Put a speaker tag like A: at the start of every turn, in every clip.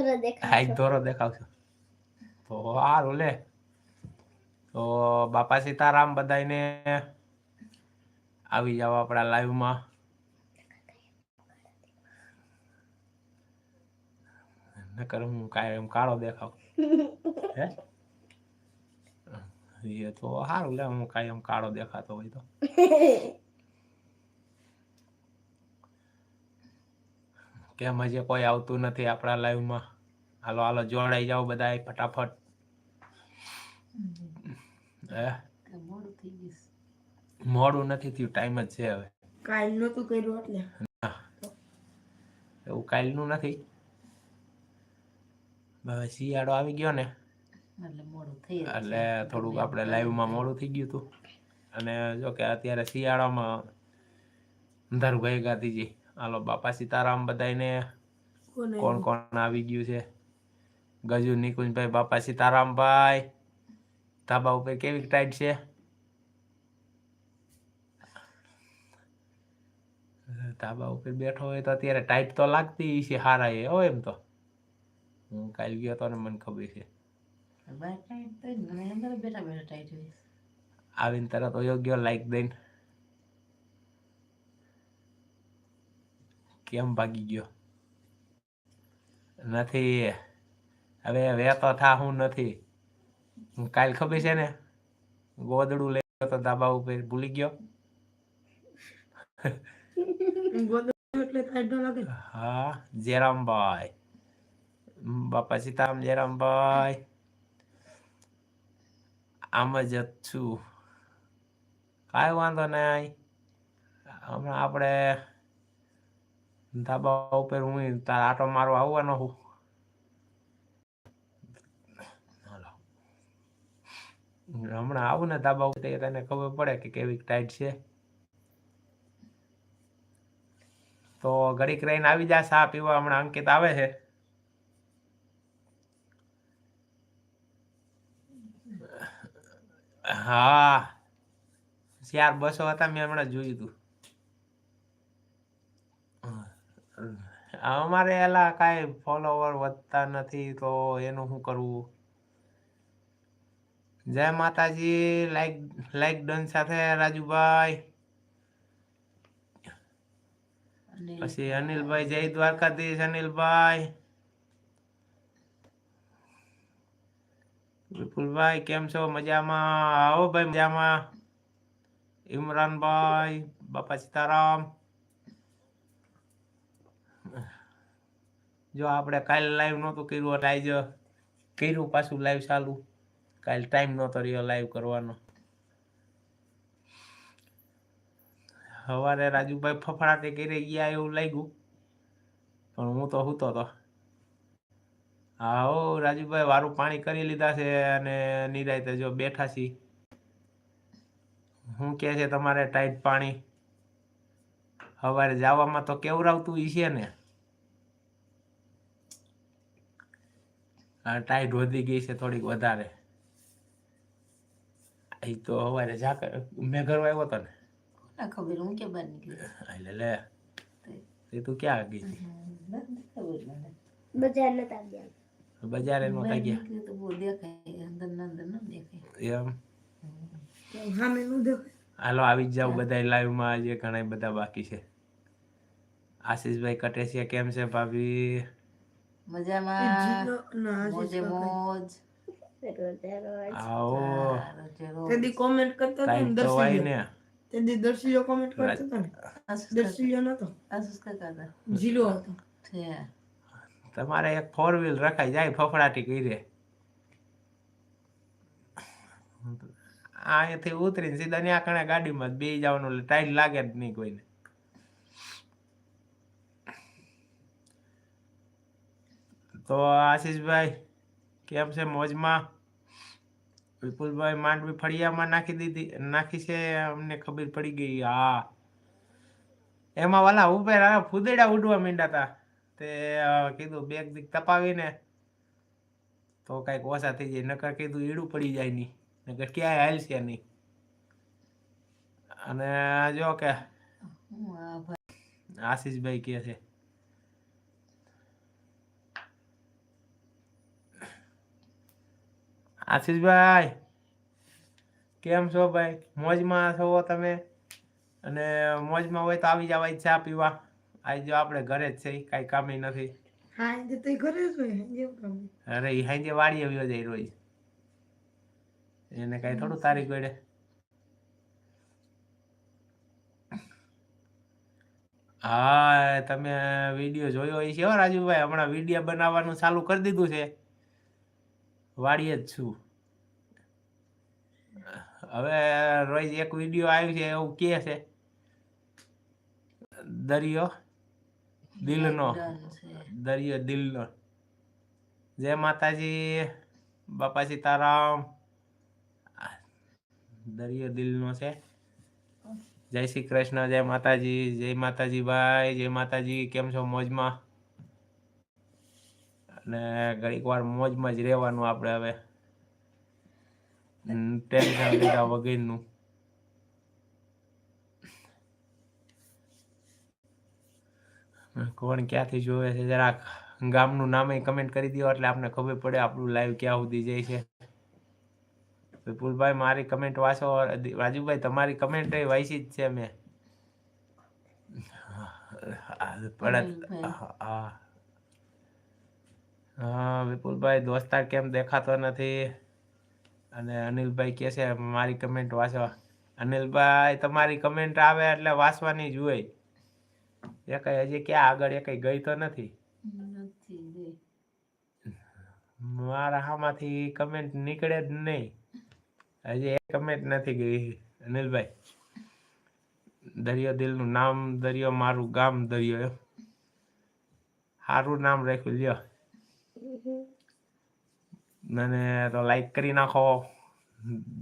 A: Hike
B: દેખાય
A: દોરો દેખાવશો તો સારું લે તો બાપા સીતારામ બધાને આવી જાવ આપણા લાઈવમાં નકર હું કાંઈ એમ કાળો દેખાવ. હે? એ તો સારું લે હું કાંઈ એમ કાળો દેખાતો હોય તો. કેમ હજી કોઈ આવતું નથી આપણા લાઈવમાં. હાલો હાલો જોડાઈ જાઓ બધા ફટાફટ. હે?
C: મોડું
A: નથી થયું ટાઈમ જ છે હવે.
D: કાલ નતું કર્યું એટલે.
A: એવું કાલનું નથી? હવે શિયાળો આવી ગયો ને.
C: એટલે મોડું થઈ
A: એટલે થોડુંક આપણે લાઈવમાં મોડું થઈ ગયું હતું. અને જો કે અત્યારે શિયાળામાં અંધારું ગઈ ગાતીજી હાલો બાપા સીતારામ બધાને કોણ કોણ આવી ગયું છે? ગજુ નિકુંજભાઈ બાપા સીતારામભાઈ. ધાબા ઉપર કેવી ટાઈટ છે? ધાબા ઉપર બેઠો હોય તો અત્યારે ટાઈટ તો લાગતી છે હારા એ હો એમ તો. હું કાલ ગયો તો ને મને ખબર છે. આવીને તરત યોગ્ય લાઈક દઈને કેમ ભાગી ગયો? નથી. હવે વેતો થા હું નથી. કાલ ખબર છે ને? ગોદડું લઈ તો ધાબા ઉપર ભૂલી ગયો. હા, જેરામભાઈ. બાપા સીતારામ જેરામભાઈ. આમ જ છું. કાંઈ વાંધો નહીં. હમણાં આપણે ધાબા ઉપર હું તાર આટો મારો આવવાનો હું હમણાં આવું ને ધાબા ઉપર તને ખબર પડે કે કેવી ટાઈટ છે. તો ઘડીક રહીને આવી જા, ચા પીવા હમણાં અંકિત આવે છે. હા. ચાર બસો હતા મેં હમણાં જોયું હતું અમારે એલા કાંઈ ફોલોવર વધતા નથી તો એનું શું કરવું? જય માતાજી લાઈક લાઈક ડન સાથે રાજુભાઈ. પછી અનિલભાઈ જય દ્વારકાધીશ અનિલભાઈ. વિપુલભાઈ કેમ છો? મજામાં? આવો ભાઈ મજામાં. ઇમરાનભાઈ બાપા સીતારામ. જો આપણે કાલે લાઈવ નહોતું કર્યું એટલે આજે કર્યું પાછું લાઈવ ચાલુ. કાલે ટાઈમ નહોતો રહ્યો લાઈવ કરવાનો. સવારે રાજુભાઈ ફફડાટે કરી ગયા એવું લાગ્યું. પણ હું તો હું તો. હા હો રાજુભાઈ વારું પાણી કરી લીધા છે અને નિરાયતે જો બેઠા છી. હું કે છે તમારે ટાઈટ પાણી. સવારે જવામાં તો કેવરાવતું ઈ છે ને? ટાઈટ વધી ગઈ છે થોડીક વધારે. એ તો સવારે ઝાકર મેં ઘર આવ્યો હતો ને.
C: ખબર? હું કે બહાર નીકળી
A: એટલે લે. એ તું ક્યાં ગઈ હતી?
B: બજાર નતા ગયા.
A: બજારે નો
C: બહાર
A: ગયા
C: તો બહુ દેખાય અંદર અંદર ન દેખાય.
A: એમ?
D: નું
A: હાલો આવી જ જાવ બધા લાઈવમાં આજે ઘણા બધા બાકી છે. આશીષભાઈ કટેસિયા કેમ છે ભાભી?
C: મજામાં? મોજે મોજ?
A: આવો.
D: તેદી કોમેન્ટ કરતા હતા ને દર્શીયો.
A: ને.
D: તેદી દર્શિયો કોમેન્ટ કરતા હતા ને. દર્શીયો નતો.
C: આસુસ કાકા
D: જીલો હતો.
A: તમારે એક ફોર વ્હીલ રખાઈ જાય ફફડાટી કરી અહીંયાથી ઉતરીને સીધા ત્યાં કણે ગાડીમાં બે જવાનું એટલે ટાઈટ લાગે જ નહીં કોઈને. તો આશીષભાઈ કેમ છે મોજમાં? વિપુલભાઈ માંડવી ફળિયામાં નાખી દીધી નાખી છે અમને ખબર પડી ગઈ હા. એમાં વાલા ઉપર આ ફુદેડા ઉડવા માંડ્યા તે. કીધું બેગ દીક તપાવીને. તો કાંઈક ઓછા થઈ જાય નકર કીધું ઈડું પડી જાય નહીં નકર ક્યાંય હાલશે નહીં. અને જો કે આશીષભાઈ કે છે. આશીષભાઈ કેમ છો ભાઈ? મોજમાં છો તમે? અને મોજમાં હોય તો આવી જવાય ચા પીવા. આજે જો આપણે ઘરે જ છે કાંઈ કામે નથી અરે એ હાંજે વાડી આવ્યો જાય રોજ. એને કાંઈ થોડું તારી ગળે હા તમે વીડિયો જોયો હોય છે હો રાજુભાઈ. હમણાં વીડિયો બનાવવાનું ચાલુ કરી દીધું છે. વાડીએ જ છું. હવે રોજ એક વીડિયો આવ્યો છે, એવું કે છે. દરિયો દિલનો. દરિયો દિલનો. જય માતાજી બાપા સીતારામ દરિયો દિલનો છે. જય શ્રી કૃષ્ણ, જય માતાજી જય માતાજી ભાઈ, જય માતાજી, કેમ છો મોજમાં? અને ઘડીક વાર મોજમાં જ રહેવાનું આપણે હવે. ટેન્શન લીધા વગરનું. કોણ ક્યાંથી જોવે છે? જરાક ગામનું નામે કમેન્ટ કરી દો એટલે આપને ખબર પડે આપણું લાઈવ ક્યાં સુધી જાય છે. વિપુલભાઈ મારી કમેન્ટ વાંચો. રાજુભાઈ તમારી કમેન્ટ વાંચી જ છે મેં. પણ. હા વિપુલભાઈ દોસ્તાર કેમ દેખાતો નથી? અને અનિલભાઈ કહે છે મારી કમેન્ટ વાંચવા. અનિલભાઈ તમારી કમેન્ટ આવે એટલે વાંચવાની જ હોય. એ કઈ હજી ક્યાં આગળ એ કઈ ગઈ તો નથી?
C: નથી
A: મારા હામાંથી કમેન્ટ નીકળે જ નહીં. હજી એ કમેન્ટ નથી ગઈ. અનિલભાઈ દરિયો દિલનું નામ દરિયો મારું ગામ દરિયો એમ. સારું નામ રાખ્યું લ્યો. મને તો લાઈક કરી નાખો.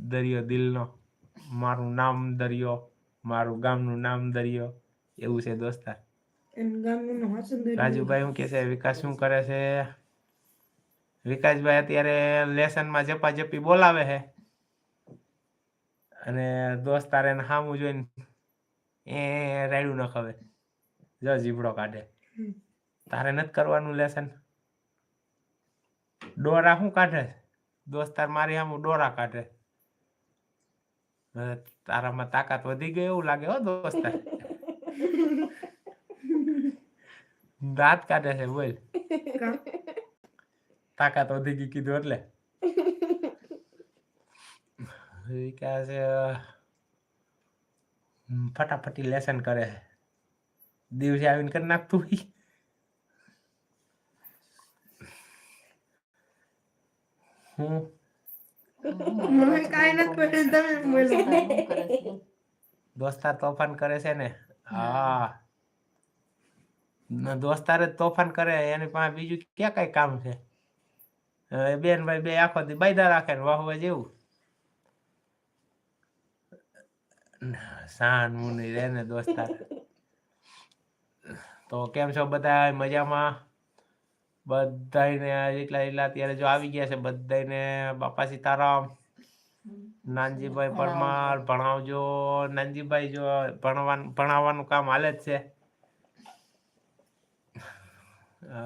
A: દરિયો દિલનો. મારું નામ દરિયો મારું ગામનું નામ દરિયો. એવું છે દોસ્તાર. રાજુભાઈ શું કે છે? વિકાસ શું કરે છે? વિકાસભાઈ અત્યારે લેસનમાં જપા જપી બોલાવે છે. અને દોસ્તાર એને સામું જોઈને એ રાયડું ન ખવે. જો જીભડો કાઢે. તારે નથી કરવાનું લેસન. ડોરા શું કાઢે? દોસ્તાર મારી આમ ડોરા કાઢે. તારામાં તાકાત વધી ગઈ એવું લાગે હો દોસ્તાર દાંત કાઢે છે બોલ. તાકાત વધી ગઈ કીધું એટલે. વિકાસ ફટાફટી લેસન કરે છે. દિવસે આવીને કરી નાખતું હોય. હું? દોસ્તાર તોફાન કરે છે ને? હા. દોસ્તાર જ તોફાન કરે, એની પાસે બીજું ક્યાં કઈ કામ છે? બેન ભાઈ બે આખો દી બાયદા રાખે ને વાહવા જેવું. સાન મુની રે ને દોસ્તાર. તો કેમ છો બધા? મજામાં? બધાયને એટલા એટલા અત્યારે જો આવી ગયા છે બધાને બાપા સીતારામ નાનજીભાઈ પરમાર ભણાવજો. નાનજીભાઈ જો ભણવાનું ભણાવવાનું કામ હાલે જ છે.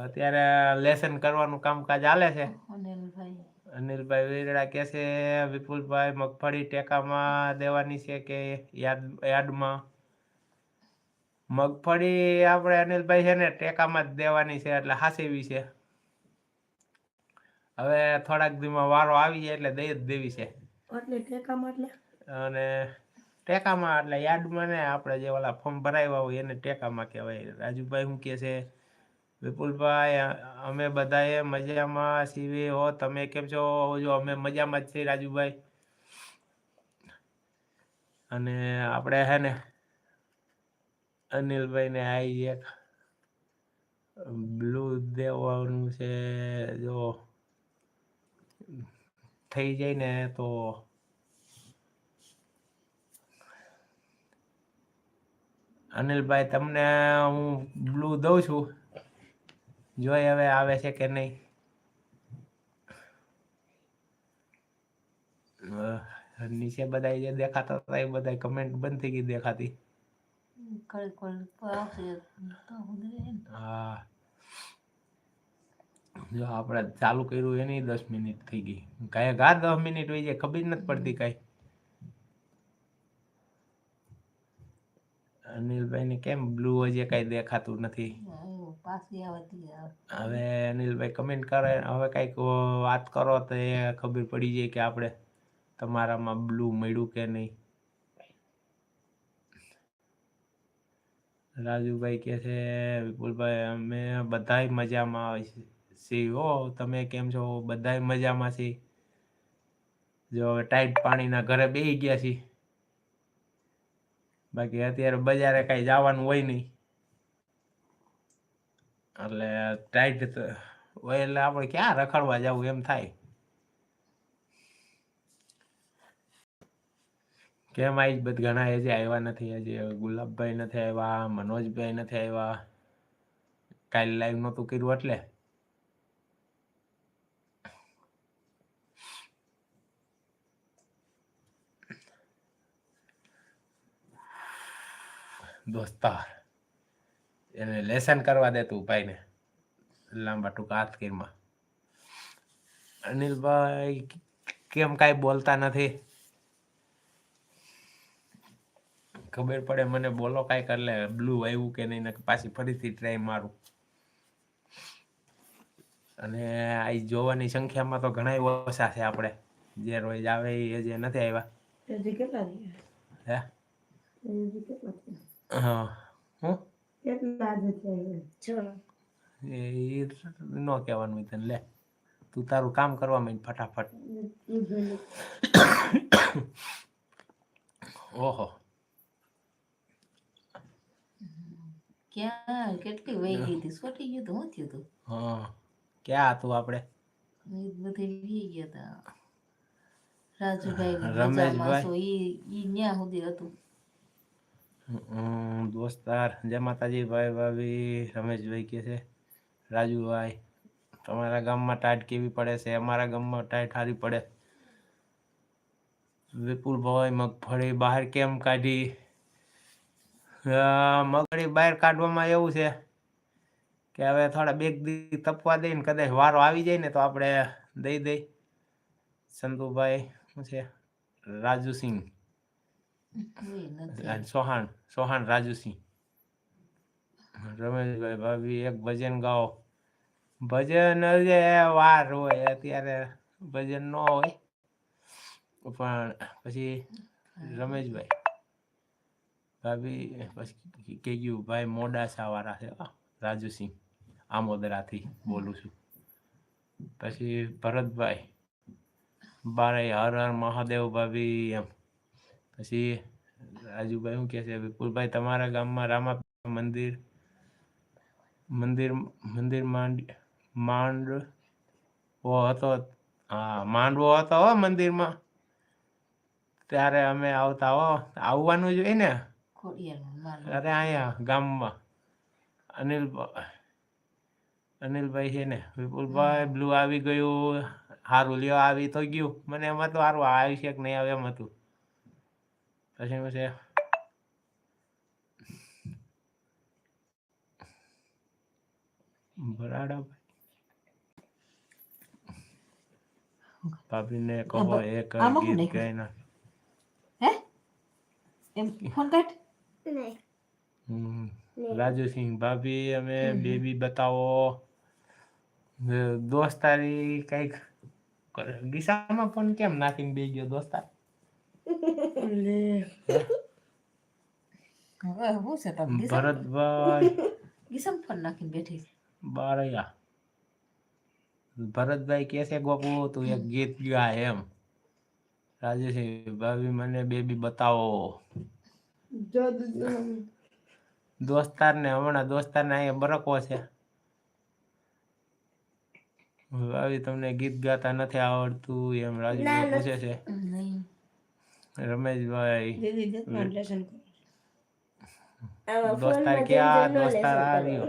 A: અત્યારે લેસન કરવાનું કામકાજ હાલે છે.
C: અનિલભાઈ.
A: અનિલભાઈ વેરડા કે છે વિપુલભાઈ મગફળી ટેકામાં દેવાની છે કે યાદ યાદમાં? મગફળી આપણે અનિલભાઈ છે ને ટેકામાં જ દેવાની છે એટલે હાસેવી છે. હવે થોડાક દીમાં વારો આવી જાય એટલે દઈ જ દેવી છે.
D: એટલે ટેકામાં એટલે?
A: અને ટેકામાં એટલે યાર્ડમાં ને આપણે જે ઓલા ફોર્મ ભરાવ્યા હોય એને ટેકામાં કહેવાય. રાજુભાઈ શું કહે છે? વિપુલભાઈ અમે બધાએ મજામાં સીવી હો. તમે કેમ છો? જો અમે મજામાં જ છીએ રાજુભાઈ. અને આપણે હે ને અનિલભાઈને આવી એક. બ્લુ દેવાનું છે જો થઈ જાય ને તો અનિલભાઈ તમને હું બ્લુ દઉં છું. જોઈ હવે આવે છે કે નહીં. નીચે બધા જે દેખાતા હતા એ બધા કમેન્ટ બંધ થઈ ગઈ દેખાતી. હા. જો આપણે ચાલુ કર્યું એની દસ મિનિટ થઈ ગઈ. કાંઈ ઘા દસ મિનિટ હોય છે ખબર નથી પડતી કાંઈ. અનિલભાઈ ને કેમ બ્લુ હજી કાંઈ દેખાતું નથી?
C: આવે
A: હવે અનિલભાઈ કમેન્ટ કરે હવે કાંઈક વાત કરો તો એ ખબર પડી જાય કે આપણે તમારામાં બ્લુ મળ્યું કે નહીં. રાજુભાઈ કહે છે વિપુલભાઈ અમે બધાય મજામાં છીએ હો, તમે કેમ છો? બધાય મજામાં છે. જો ટાઈટ પાણીના ઘરે બેહી ગયા છીએ. બાકી અત્યારે બજારે કાંઈ જવાનું હોય નહીં. એટલે ટાઈટ હોય એટલે આપણે ક્યાં રખડવા જવું એમ થાય. કેમ આવી બધ ઘણા હજી આવ્યા નથી, હજી ગુલાબભાઈ નથી આવ્યા, મનોજભાઈ નથી આવ્યા. કાલે લાઈવ નહોતું કર્યું એટલે. દોસ્તાર એને લેસન કરવા દેતું ભાઈને લાંબા ટૂંકા હાથ કીરમાં અનિલભાઈ કેમ કાંઈ બોલતા નથી? ખબર પડે મને બોલો કાંઈક એટલે બ્લુ આવ્યું કે નહીં પાછી ફરીથી ટ્રાય મારું. અને આ જોવાની સંખ્યામાં તો ઘણા ઓછા છે આપણે. જે રોજ આવે એ જે નથી આવ્યા. હે? હા. હું?
D: કેટલા
A: એ ઈ ન કહેવાનું હોય તને લે. તું તારું કામ કરવા માંડ ફટાફટ. ઓહો.
C: ક્યાં? કેટલી વહી ગઈ હતી? સોટી ગયું તો શું થયું હતું?
A: હા. ક્યાં હતું આપણે?
C: ઈ બધે લઈ ગયા હતા. રાજુભાઈ
A: રમેશભાઈ.
C: ઈ ઈ ન્યા સુધી હતું.
A: દોસ્તાર જય માતાજી, ભાઈ ભાભી, રમેશભાઈ કે છે? રાજુભાઈ, તમારા ગામમાં ટાઈટ કેવી પડે છે? અમારા ગામમાં ટાઈટ સારી પડે. વિપુલભાઈ મગફળી બહાર કેમ કાઢી? મગફળી બહાર કાઢવામાં એવું છે કે હવે થોડા બેગ દી તપવા દઈને કદાચ વારો આવી જાય ને તો આપણે દઈ દઈ. સંતુભાઈ, શું છે? રાજુસિંહ. સોહાણ સોહાણ રાજુસિંહ રમેશભાઈ ભાભી એક ભજન ગાઓ. ભજન જે વાર હોય, અત્યારે ભજન ન હોય, પણ પછી રમેશભાઈ ભાભી પછી કે ગયું, ભાઈ મોડાસા વાળા છે રાજુસિંહ આમોદરાથી બોલું છું. પછી ભરતભાઈ, બારે હર હર મહાદેવ ભાભી. એમ. પછી રાજુભાઈ શું કે છે વિપુલભાઈ તમારા ગામમાં રામા મંદિર મંદિર મંદિર માંડ માંડવો હતો હા માંડવો હતો હો મંદિરમાં. ત્યારે અમે આવતા હો આવવાનું જોઈએ ને? અરે અહીંયા ગામમાં. અનિલ અનિલભાઈ છે ને વિપુલભાઈ બ્લુ આવી ગયું સારું લ્યો આવી તો ગયું. મને એમાં તો સારું આવી છે કે નહીં આવે એમ હતું. પછી 해보세요. બરાડા ભાભીને કહો એક ગીત? ગાઈ નાખ
C: હે એમ ફોન કાઢ
B: નહીં.
A: રાજુસિંહ ભાભી અમે. બેબી બતાવો દોસ્તારી કંઈક કરે. ગીસામાં પણ કેમ નાખીને બે ગયો દોસ્તાર
D: લે
C: હવે શું છે તમે
A: ભરતભાઈ
C: ગીસમ ફોન નાખીને બેઠી છે.
A: ભરતભાઈ કે છે ગોપુ તું એક ગીત ગા એમ. રાજેશ ભાભી મને બેબી બતાવો. દોસ્તાર ને હમણાં દોસ્તાર ને અહીંયા બરકો છે. ભાભી તમને ગીત ગાતા નથી આવડતું એમ રાજુભાઈ પૂછે છે. રમેશભાઈ દોસ્તાર ક્યાં દોસ્તાર
B: લેસન
A: આ
B: કરવાનું.
A: રહ્યો?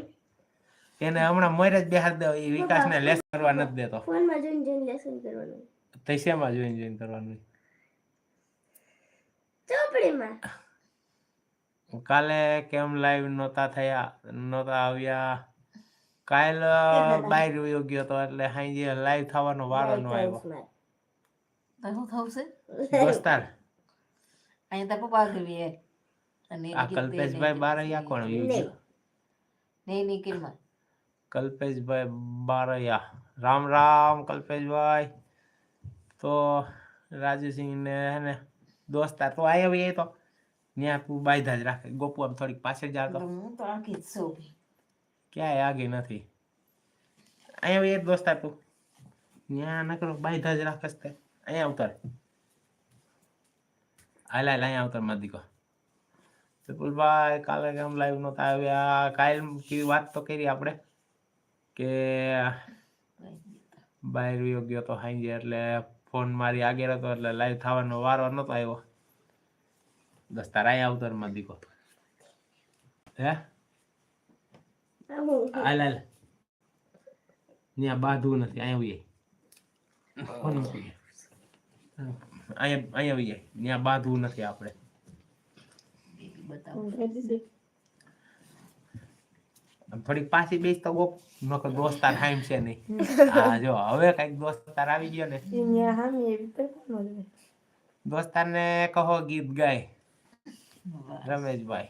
A: એને હમણાં મોર જ બેહાર દે એ વિકાસને લેસ કરવા નથી દેતો.
B: ફોનમાં જોઈને જોઈને લેસન કરવાનું.
A: તો શેમાં જોઈને જોઈને કરવાનું?
B: ચોપડીમાં.
A: કાલે કેમ લાઈવ નહોતા થયા? નહોતા આવ્યા. કાલ બહાર વયો ગયો તો એટલે હાંજે લાઈવ થવાનો વારો નો આવ્યો.
C: તો શું થવું છે?
A: દોસ્તાર
C: અહીંયા તો પપ્પા કરવી અને
A: આ કલ્પેશભાઈ બારૈયા કોણ વયો
C: નહીં કિરમાં
A: કલ્પેશભાઈ બારૈયા રામ રામ કલ્પેશભાઈ. તો રાજુસિંહ ને હે ને દોસ્તાર તો આવ્યો એ તો. ત્યાં તું બાયધા જ રાખે. ગોપુ આમ થોડીક પાછળ જાતો
C: હું તો આખી જ છું
A: ક્યાંય આગે નથી. અહીંયા એ દોસ્તાર તું. ત્યાં કરો બાયધા જ રાખસ તે. અહીંયા ઉતાર. હાલ હાલ અહીંયા ઉતાર મારી દીકો વિપુલભાઈ કાલે કેમ લાઈવ નહોતા આવ્યા? કાલ કેવી વાત તો કરી આપણે કે બહાર વયો ગયો તો હાંજે એટલે ફોન મારી આગળ હતો એટલે લાઈવ થવાનો વારો નહોતો આવ્યો. દસ અહીંયા ઉતાર મારી દીકો હે? હાલ હાલ ત્યાં બાંધવું નથી અહીંયા ઉઈએ. ફોન મૂકી અહીંયા અહીંયા ઉઈએ ત્યાં બાંધવું નથી આપણે. થોડીક પાછી બેસ તો ગોપ નકર દોસ્તાર હાઈમ છે નહીં. હા જો હવે કંઈક દોસ્તાર આવી ગયો ને? દોસ્તાર ને કહો ગીત ગાય. રમેશભાઈ.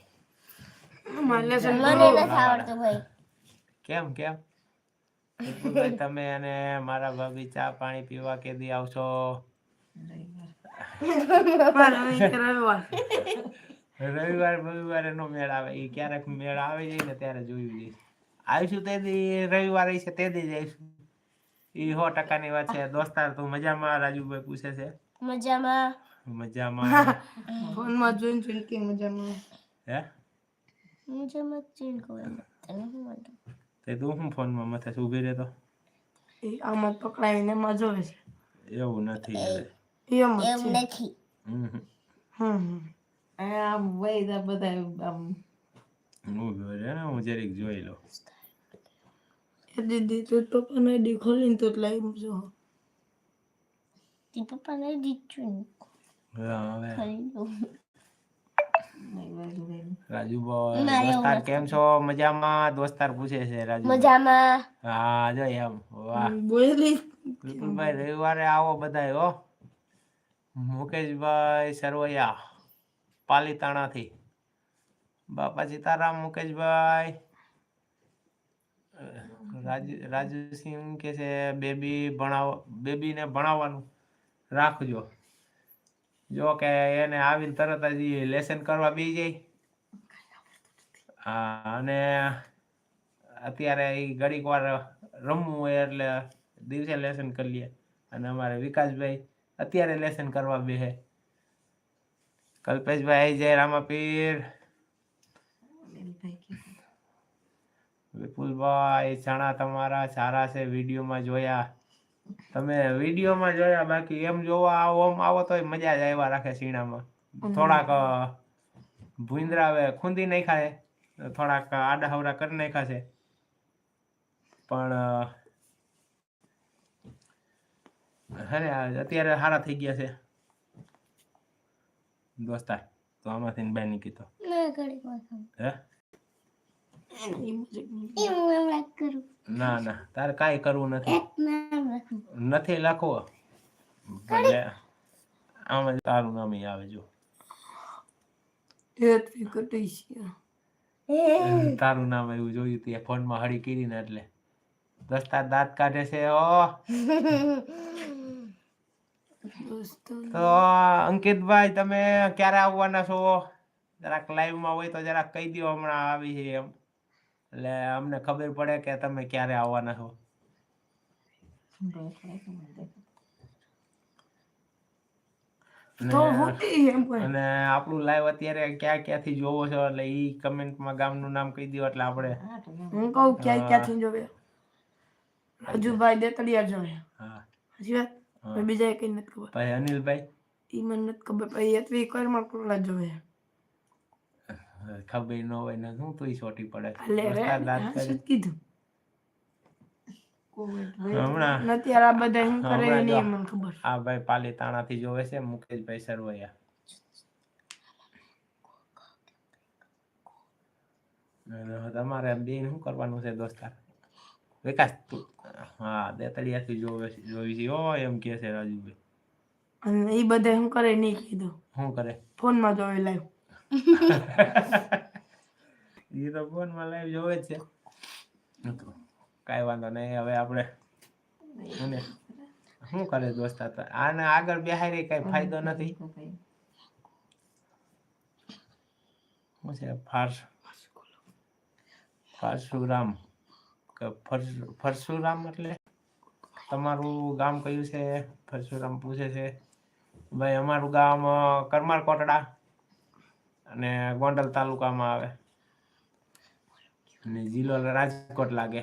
A: કેમ કેમ? તમે અને મારા ભાભી ચા પાણી પીવા
D: કે દી આવશો? રવિવાર.
A: રવિવાર નો મેળ આવે. એ ક્યારેક મેળ આવી જાય ને ત્યારે જોયું જઈશ આવીશું તે દી રવિવારે છે તે દી જઈશું એ સો ટકાની વાત છે. દોસ્તાર તું મજામાં? રાજુભાઈ પૂછે છે.
B: મજામાં.
A: મજામાં
D: ફોનમાં જોઈને જોઈને કે મજામાં.
A: હે?
B: મજામાં જ ચીન કહું તને શું વાંધો?
A: તે તું શું ફોનમાં મથે ઊભી રહેતો?
D: એ આમાં જ પકડાવીને એમાં જોવે છે.
A: એવું નથી. હવે.
B: એવું નથી
A: હમ
C: આમ વૈદા બધા આમ
A: ઊભી રહે ને હું જરીક જોઈ લઉં
D: એ દીદી તો પપ્પાનો આઈડી ખોલીને તો લાઈવ જો
B: તી પપ્પાને દીધું ને.
A: હા, હવે
B: ખરી દઉં.
A: રાજુભાઈ
B: ના, એવું
A: દોસ્તાર કેમ છો મજામાં દોસ્તાર પૂછે છે રાજુ
B: મજામાં
A: હા જો એમ વાહ
D: બોલી
A: રવિવારે આવો બધાય હો મુકેશભાઈ સરવૈયા, પાલીતાણાથી. બાપા સીતારામ મુકેશભાઈ રાજુ, રાજુસિંહ કે છે, બેબી ભણાવ, બેબીને ભણાવવાનું. રાખજો. જો કે એને આવીને તરત જ લેસન કરવા બી જાય અને અત્યારે એ ઘડીક વાર રમવું હોય એટલે દિવસે લેસન કરી લે. અને અમારે વિકાસભાઈ અત્યારે લેસન કરવા બેહે કલ્પેશભાઈ જય રામાપીર. વિપુલભાઈ ચણા તમારા સારા છે, વિડીયોમાં જોયા. તમે વિડીયોમાં જોયા, બાકી એમ જોવા આવો આવો તો મજા જ આવ્યા રાખે સીણામાં થોડાક ભૂંદરા ખૂંદી નાખ્યા છે. થોડાક આડા હવડા કરી નાખ્યા છે. પણ અરે અત્યારે સારા થઈ ગયા છે. દોસ્તાર તો આમાંથી બેનની કીધો
B: ના
A: ના ના તારે કાંઈ કરવું નથી. નથી લખવો. ભલે આમાં તારું નામ ઈ આવે જો. તારું નામ એવું જોયું તું ફોનમાં હળી કરીને એટલે. દસ્તા દાંત કાઢે છે ઓ તો અંકિતભાઈ તમે ક્યારે આવવાના છો? જરાક લાઈવમાં હોય તો જરાક કહી દો હમણાં આવી છે એમ. એટલે અમને ખબર પડે કે તમે ક્યારે આવવાના છો. અને- આપણું લાઈવ અત્યારે ક્યાં ક્યાંથી જોવો છો? એટલે ઈ કમેન્ટમાં ગામનું નામ કહી દો એટલે આપણે
D: હું કહું ક્યાં ક્યાંથી જોવે? રાજુભાઈ દેતડિયા જોવે.
A: હા.
D: સાચી વાત? પણ બીજા કઈ નથી ખબર
A: ભાઈ અનિલભાઈ
D: ઈ મને નથી ખબર પછી એતવી કોઈમાં કોલા જોવે
A: ખબર ન હોય ને શું તું છોટી પડે દાંત
D: કીધું
A: હમણાં
D: અત્યારે આ બધા શું કરે
A: હમણાં
D: એ
A: જો.
D: નહીં મને ખબર
A: આ ભાઈ પાલીતાણાથી જોવે છે મુકેશભાઈ સરવૈયા તમારે બેન શું કરવાનું છે દોસ્તાર વિકાસ હા દેતળિયાથી જોવે છે જોઈ છે ઓ એમ કે છે રાજુભાઈ
D: અને એ બધે શું કરે નહીં કીધું
A: શું કરે
D: ફોનમાં જોવે લાઈવ
A: એ તો ફોનમાં લાઈવ જોવે છે કાંઈ વાંધો નહીં હવે આપણે અને શું કરે દોસ્તા આને આગળ બેહારી કઈ ફાયદો નથી શું છે ફાર્સ ફરશુરામ ફરશુરામ એટલે? તમારું ગામ કયું છે? ફરશુરામ પૂછે છે. ભાઈ, અમારું ગામ કરમાર કોટડા અને ગોંડલ તાલુકામાં આવે. અને જિલ્લો રાજકોટ લાગે.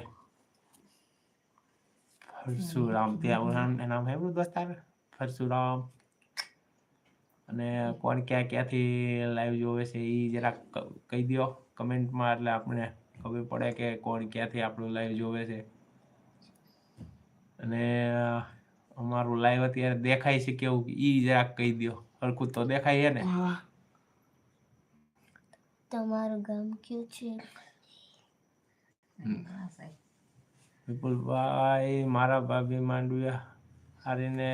A: ફરશુરામ ત્યાં નામ દોસ્ત દોસ્તાર? ફરશુરામ અને કોણ ક્યાં ક્યાંથી લાઈવ જોવે છે એ જરાક કહી દો કમેન્ટમાં એટલે આપણે ખબર પડે કે કોણ ક્યાંથી આપણું લાઈવ જોવે છે. અને અમારું લાઈવ અત્યારે દેખાય છે કેવું ઈ જરાક કહી દો હરખું તો દેખાય છે ને?
B: તમારું ગામ કયું છે?
A: વિપુલભાઈ મારા ભાભી માંડવ્યા હારીને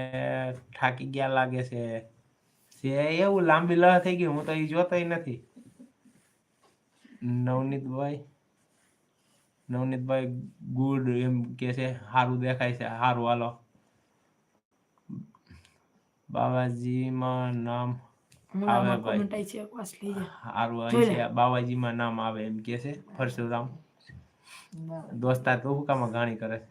A: થાકી ગયા લાગે છે. એવું લાંબી લહ થઈ ગઈ હું તો એ જોતોય નથી. નવનીતભાઈ નવનીતભાઈ ગુડ એમ કે છે સારું દેખાય છે સારું હાલો. બાબાજીમાં નામ આવે ભાઈ.
D: આવી છે
A: સારું બાબાજીમાં નામ આવે એમ કે છે પરશુરામ. દોસ્તાર તો હું કામ ઘાણી કરે છે.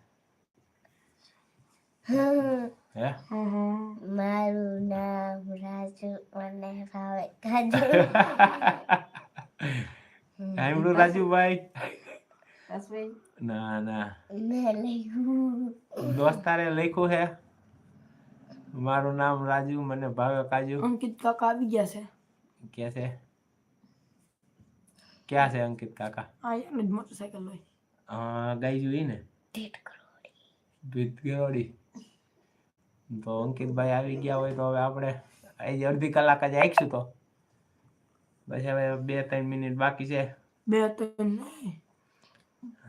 B: મારું નામ રાજુ મને ભાવે
A: રાજુભાઈ. ના ના. દોસ્તારે લખ્યું છે મારું નામ રાજુ મને ભાવે કાજુ.
D: અંકિત કાકા આવી ગયા છે.
A: કે છે? ક્યાં છે અંકિત કાકા?
D: આ યાર જ મોટરસાયકલ લઈ
A: અ, ગાયજુ ઈ ને?
B: ટેટ કરોડી
A: ભીત ગેવડી તો અંકિતભાઈ આવી ગયા હોય તો હવે આપણે આજે અડધી કલાક જ આવીશું તો. પછી હવે બે ત્રણ મિનિટ બાકી છે.
D: બે ત્રણ નહીં.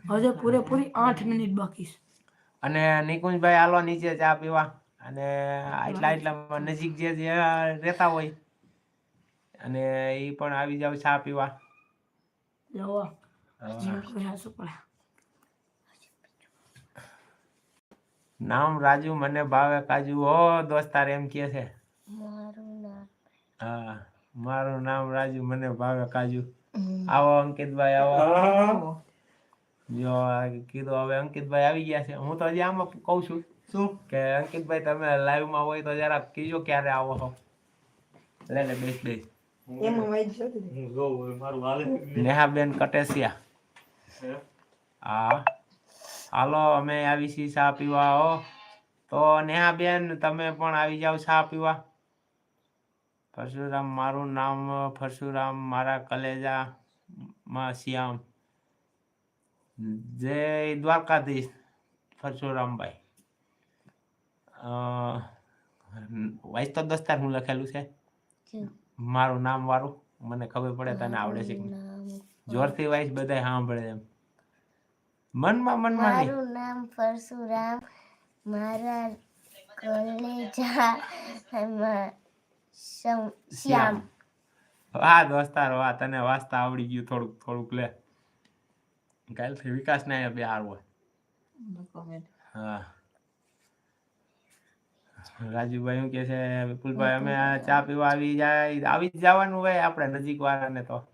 D: હજે પૂરેપૂરી આઠ મિનિટ બાકી છે.
A: અને નિકુંજભાઈ હાલો નીચે ચા પીવા. અને આટલા એટલા નજીક જે જે રહેતા હોય અને એ પણ આવી જાવ ચા પીવા. નામ રાજુ મને ભાવે કાજુ. હો દોસ્તાર એમ કે છે. હા મારું નામ રાજુ મને ભાવે કાજુ. આવો અંકિતભાઈ આવો. જો કીધું હવે અંકિતભાઈ આવી ગયા છે. હું તો હજી આમાં કહું છું શું? કે અંકિતભાઈ તમે લાઈવમાં હોય તો જરા કીજો ક્યારે આવો છો. લે લે બેસ બેસ. નેહાબેન કટેસિયા હા? હાલો અમે આવી છીએ ચા પીવા હો. તો નેહાબેન તમે પણ આવી જાઓ ચા પીવા. પરશુરામ મારું નામ પરશુરામ મારા કલેજા માં શ્યામ. જય દ્વારકાધીશ પરશુરામભાઈ. વાંચ તો દસ્તાર હું લખેલું છે? મારું નામ વાળું? મને ખબર પડે તને આવડે છે જોરથી વાઈસ બધા સાંભળે એમ. મનમાં મનમાં
B: મારું નામ પરશુરામ. મારા કલેજા શ્યામ.
A: વાહ દોસ્તાર વાહ. તને વાંચતા આવડી ગયું થોડુંક થોડુંક લે. કાલથી વિકાસ ના બે હાર હોય. હા. રાજુભાઈ શું કે છે? વિપુલભાઈ અમે ચા પીવા આવી જાય. આવી જ જવાનું હોય આપણે નજીક વાળાને તો.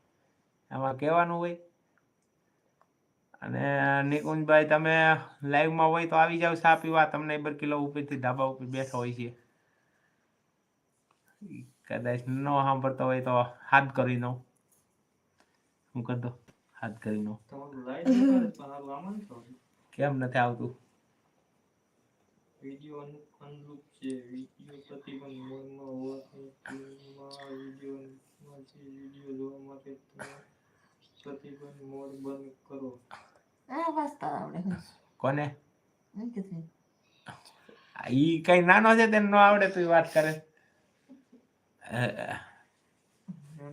A: એમાં કહેવાનું હોય. અને નિકુંજભાઈ તમે લાઈવમાં હોય તો આવી જાવ ચા પીવા. તમને બર કિલો ઉપરથી ધાબા ઉપર બેઠો હોય છે. કદાચ ન સાંભળતો હોય તો હાથ કરી દઉં હું કરી દઉં. હાથ કરી કેમ નથી આવતું?
E: વીડિયો અનુરૂપ છે. વીડિયો પ્રતિબંધ મોડમાં હોવાથી ટૂલમાં વિડીયોમાં જે વીડિયો જોવા માટે પ્રતિબંધ મોડ બંધ કરો.
C: આ આવડે
A: કોને? ઈ કઈ નાનો છે તેને ન આવડે તો વાત કરે. અ,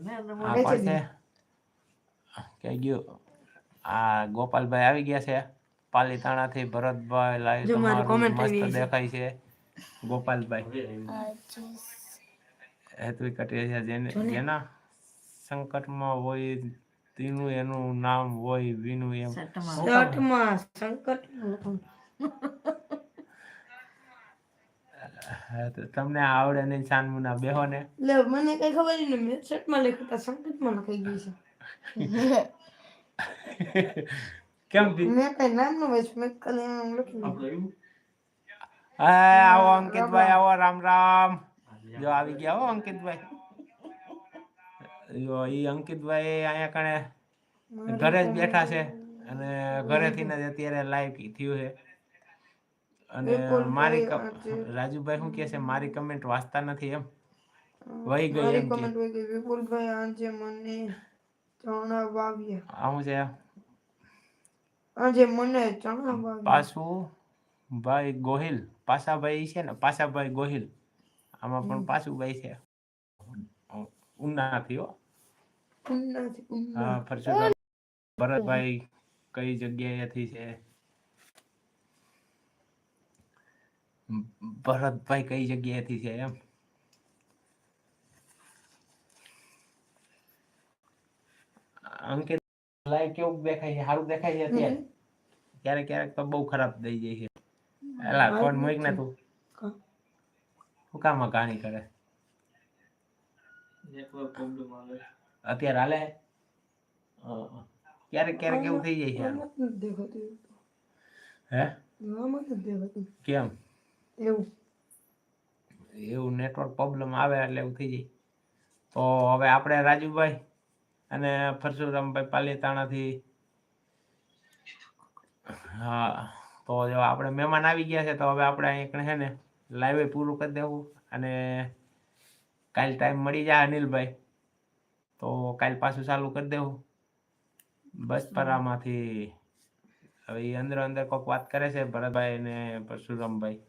C: ના, ના,
A: આ ગયો. આ ગોપાલભાઈ આવી ગયા છે. પાલીતાણાથી ભરતભાઈ લાઈવ તમારું મસ્ત દેખાય છે. ગોપાલભાઈ.
B: આજે
A: હેતવી જેને જેના સંકટમાં હોય તેનું એનું નામ હોય વિનું એમ.
C: સટમાં
D: સંકટ
A: હા, તો તમને આવડે નહીં સાનમુના બેહો ને
D: મને કઈ ખબર નહીં. મેં શર્ટમાં લખ્યું સંકટમાં લખાઈ ગયું છે.
A: કેમ થી
D: મેં કઈ નામનું વાંચ્યું મેં ખાલી એમ લખ્યું
A: હા આવો અંકિતભાઈ આવો રામ રામ. જો આવી ગયા હો અંકિતભાઈ. જો ઈ અંકિતભાઈ અહીંયા કણે ઘરે જ બેઠા છે અને ઘરેથી જ અત્યારે લાઈવ થયું છે. અને મારી રાજુભાઈ શું કે છે? મારી કમેન્ટ વાંચતા નથી એમ. વહી ગઈ એમ
D: કમેન્ટ વહી ગઈ. વિપુલભાઈ આજે મને. ચણા વાવ્યા
A: આવું છે
D: આજે મને ચણા વાવ્યા
A: પાછું ભાઈ ગોહિલ પાસાભાઈ છે ને પાસાભાઈ ગોહિલ. આમાં પણ પાછુભાઈ છે. ઉનાથી હો.
D: ઉન્નાથી ઉન્ના.
A: હા પરશુરામ. ભરતભાઈ કઈ જગ્યાએથી છે? ભરતભાઈ કઈ જગ્યાએથી છે એમ? અંકિત લાઈવ કેવું દેખાય છે સારું દેખાય છે અત્યારે. ક્યારેક ક્યારેક તો બહુ ખરાબ થઈ જાય છે. એલા ફોન મૂક ને તું? શું કામ કહાણી કરે?
E: નેટવર્ક પ્રોબ્લેમ આવે.
A: અત્યારે હાલે? હા. ક્યારેક ક્યારેક એવું થઈ જાય છે
D: દેખાતું
A: હે?
D: દેખાતું.
A: કેમ?
D: એવું.
A: એવું નેટવર્ક પ્રોબ્લેમ આવે એટલે એવું થઈ જાય. તો હવે આપણે રાજુભાઈ અને પરશુરામભાઈ પાલીતાણાથી હા, તો જો આપણે મહેમાન આવી ગયા છે, તો હવે આપણે અહીં કણે છે ને લાઈવ પૂરું કરી દેવું અને કાલ ટાઈમ મળી જાય અનિલભાઈ. તો કાલ પાછું ચાલુ કરી દેવું. બસપરામાંથી હવે એ અંદર અંદર કોઈક વાત કરે છે, ભરતભાઈ ને પરશુરામભાઈ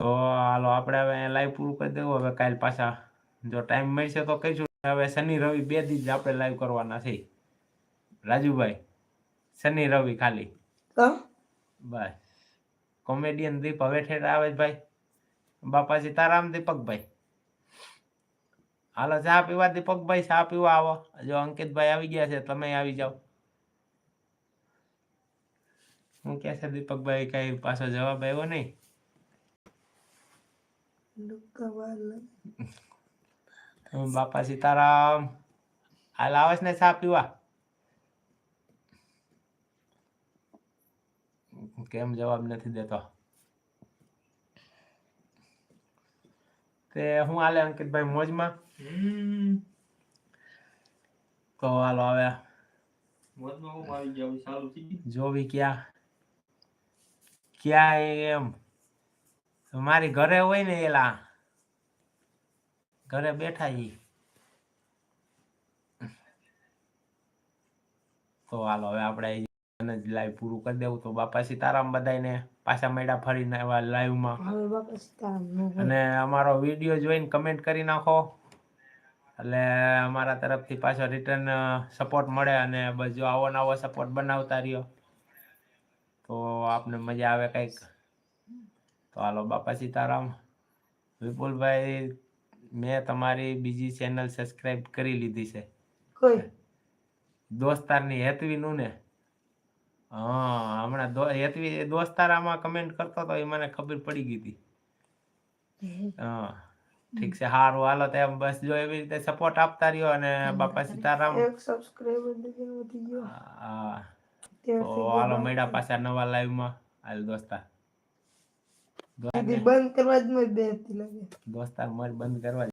A: તો હાલો, આપણે હવે લાઈવ પૂરું કરી દેવું, હવે કાલ પાછા જો ટાઈમ મળશે તો કહીશું હવે શનિ રવિ બે દી જ આપણે લાઈવ કરવાના છે. રાજુભાઈ શનિ રવિ ખાલી. બસ. કોમેડિયન દીપ હવે ઠેર આવે ભાઈ. બાપાજી તારામ દીપકભાઈ? હાલો ચા પીવા દીપકભાઈ ચા પીવા આવો. જો અંકિતભાઈ આવી ગયા છે તમે આવી જાઓ. હું કે છે દીપકભાઈ કઈ પાછો જવાબ આવ્યો નહીં? બાપા સીતારામ. હાલ આવે છે ને ચા પીવા? કેમ જવાબ નથી દેતો? તે હું હાલે અંકિતભાઈ મોજમાં? તો હાલો હવે.
E: મોજમાં હું આવી ગયા ચાલુ થઈ
A: જોવી ક્યાં? ક્યાં એમ? મારી ઘરે હોય ને એલા. ઘરે બેઠા ઈ. તો હાલો હવે આપણે લાઈવ પૂરું કરી દેવું. તો બાપા સીતારામ બધાને પાછા મળ્યા ફરીને એવા લાઈવમાં. અને અમારો વીડિયો જોઈને કમેન્ટ કરી નાખો. એટલે અમારા તરફથી પાછો રિટર્ન સપોર્ટ મળે અને બસ જો આવો નવો સપોર્ટ બનાવતા રહ્યો. તો આપને મજા આવે કંઈક. તો હાલો બાપા સીતારામ. વિપુલભાઈ મેં તમારી બીજી ચેનલ સબસ્ક્રાઇબ કરી લીધી છે.
D: કોઈ?
A: દોસ્તારની હેતવીનું ને? હા હમણાં હેતવી દોસ્તારામાં કમેન્ટ કરતો તો એ મને ખબર પડી ગઈ હતી. હા ઠીક છે સારું હાલો તો એમ બસ જો એવી રીતે સપોર્ટ આપતા રહ્યો અને બાપા સીતારામ.
D: એક સબસ્ક્રાઇબર વધી ગયો.
A: હા. તો હાલો મળ્યા પાછા નવા લાઈવમાં હાલ દોસ્તાર.
D: દીદી બંધ કરવા જ મને બે હતી લાગે.
A: દોસ્તાર મર બંધ કરવા